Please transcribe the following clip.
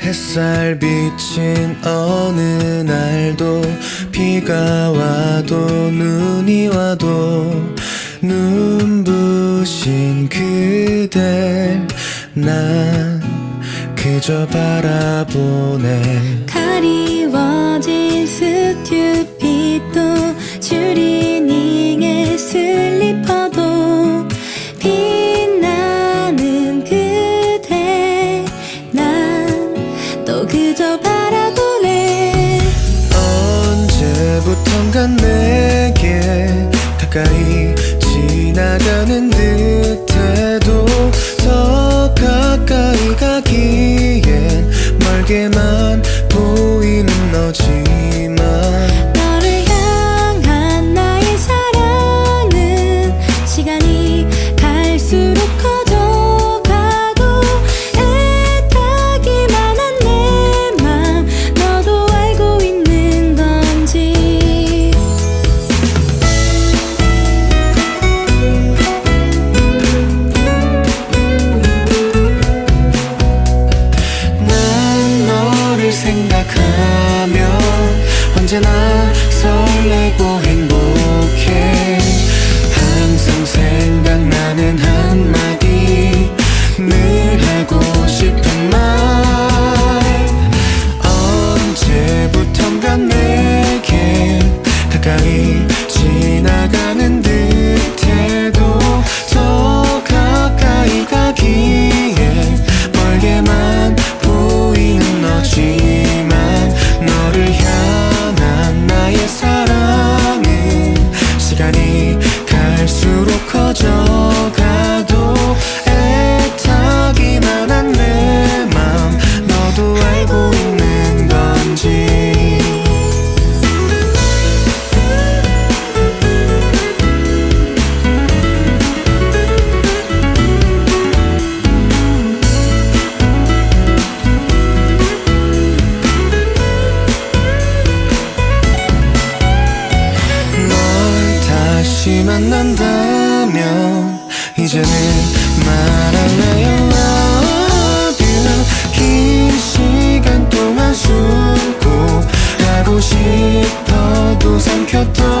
햇살 비친 어느 날도 비가 와도 눈이 와도 눈부신 그댈 난 그저 바라보네. 가리워진 스튜피도 슈리 언제부턴가 내게 가까이 지나가는 생각하면 언제나 설레고 행복해 갈수록 커져. 다시 만난다면 이제는 말할래요? love you 긴 시간 동안 숨고 가고 싶어도 삼켰던